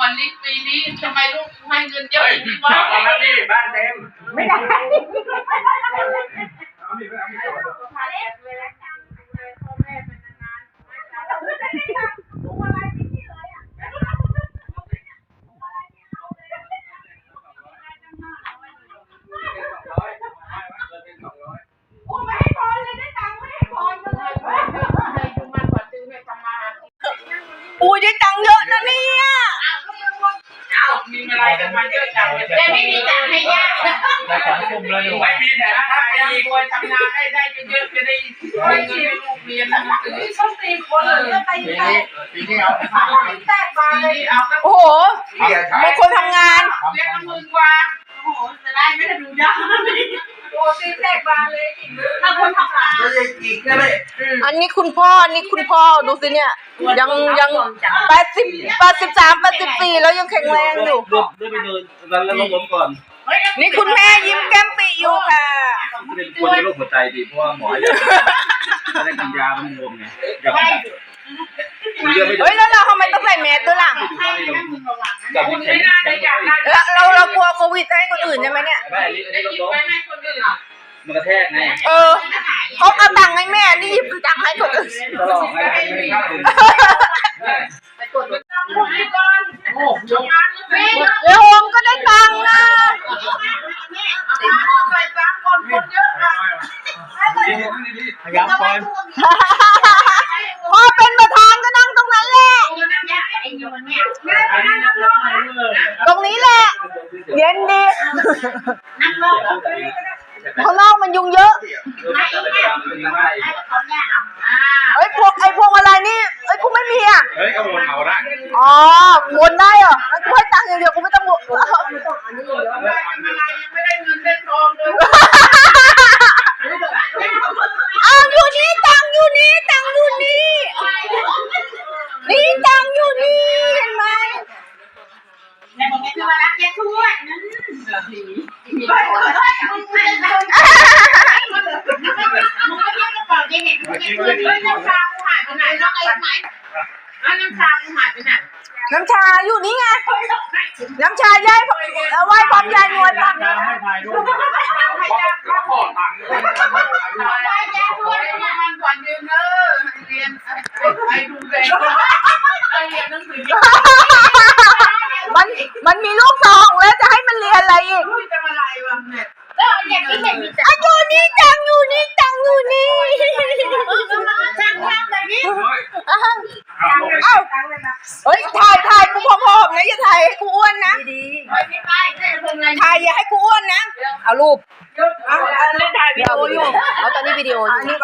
วันนี้ปีนี้ทำไมลูกให้เงินเยอะเฮ้ยอย่างวะอกแล้วนี่บ้านเต็มไม่ได้อุ้ยได้ตังค์เยอะนะเนี่ย มีอะไรกันมาเยอะจังเลยแต่ไม่มีตังค์ให้ย่าแต่สองทุ่มแล้วอยู่ไม่มีแต่ละถ้าท่าไปอีกรวยทำงานได้ได้เยอะๆจะได้ให้เงินให้ลูกเรียนหนังสือส้มตีคนเลยปีนี้ปีนี้เอาแตกบานเลยเอาก็โอ้โหเรียกบางคนทำงานเรียกละหมื่นกว่าโอ้โหจะได้ไม่ได้ดูยาก โอ้ตีแตกบานเลยถ้าคนทำงานไม่ใช่อีกนะเลยอันนี้คุณพ่ออันนี้คุณพ่อดูสิเนี่ย ยังยังแปดสิบแปดสิบสามแปดสิบสี่แล้วยังแข็งแรงอยู่เดินเดินไปเดินแล้วแล้วล้มก่อน นี่คุณแม่ยิ้มแก้มปีอยู่ค่ะเป็นคนเป็นโรคหัวใจดีเพราะว่าหมอจะได้กินยามันบวมไง อย่างเยอะไม่เฮ้ยแล้วเราทำไมต้องใส่แมสด้วยล่ะกับคุณแข็ไม่งน่าจะอยากได้แล้วเราเรากลัวโควิดจะให้คนอื่นใช่ไหมเนี่ยไม่อันนี้อันได้นี้ยิล้บมไปให้คนอื่นอะมันกระแทกไงเออเขาเอาตังค์ให้แม่นี่หยิบตังค์ให้คนอื่นตลอดไงไม่ข้าวถึงไปกดไปตั้งคนให้ก่อนโอ้ยงานแม่เดี๋ยวโฮมก็ได้ตังค์นะใส่ตังคนคนเยอะนะพยายามก่อน พอเป็นประธานก็นั่งตรงนั้นแหละ ตรงนี้แหละ เย็นดีข้างนอกมันยุงเยอะเอ้ยพวกไอ้พวกอะไรนี่เอ้ยกูไม่มีอะเฮ้ยก็วนเอาได้อ๋อวนได้เหรองั้นกูให้ตังค์อย่างเดียวกูไม่ต้องวนได้ทำอะไรยังไม่ได้เงินได้ทองเลย อ้าวอยู่นี่ตังค์อยู่นี่ตังค์อยู่นี่ นี่ตังค์อยู่นี่เห็นไหม แต่ผม คือมารักแกทั่วนั่นมีมึงไม่ยกกระเป๋าเจ๊เห็นมึงเงินเฮ้ยน้ำชากูหายไปไหนน้องไอ้ไหมน้ำชากูหายไปไหนน้ำชาอยู่นี่ไง น้ำชายายผมเอาไว้พร้อมยายนวลตังค์น้ำให้ถ่ายรูปก็ขอตังค์ ได้แย่ทั่วเลยมันก่อนยืนเออเรียนไปดูเด็กไปเรียนหนังสือ มันมันมีลูกสองแล้วจะให้มันเรียนอะไรอีกจะมาอะไรวะเนี่ยแล้วเด็กที่เห็นมีอะอยู่นี่ตังค์อยู่นี่ตังค์อยู่นี่ช่างช่างเลยนี่อ้าวเอ้าเฮ้ยถ่ายถ่ายกูผอมๆนะอย่าถ่ายให้กูอ้วนนะไม่ไม่ไม่ได้ทำไงถ่ายอย่าให้กูอ้วนนะเอารูปเอาเล่นถ่ายวิดีโออยู่เอาตอนนี้วิดีโออยู่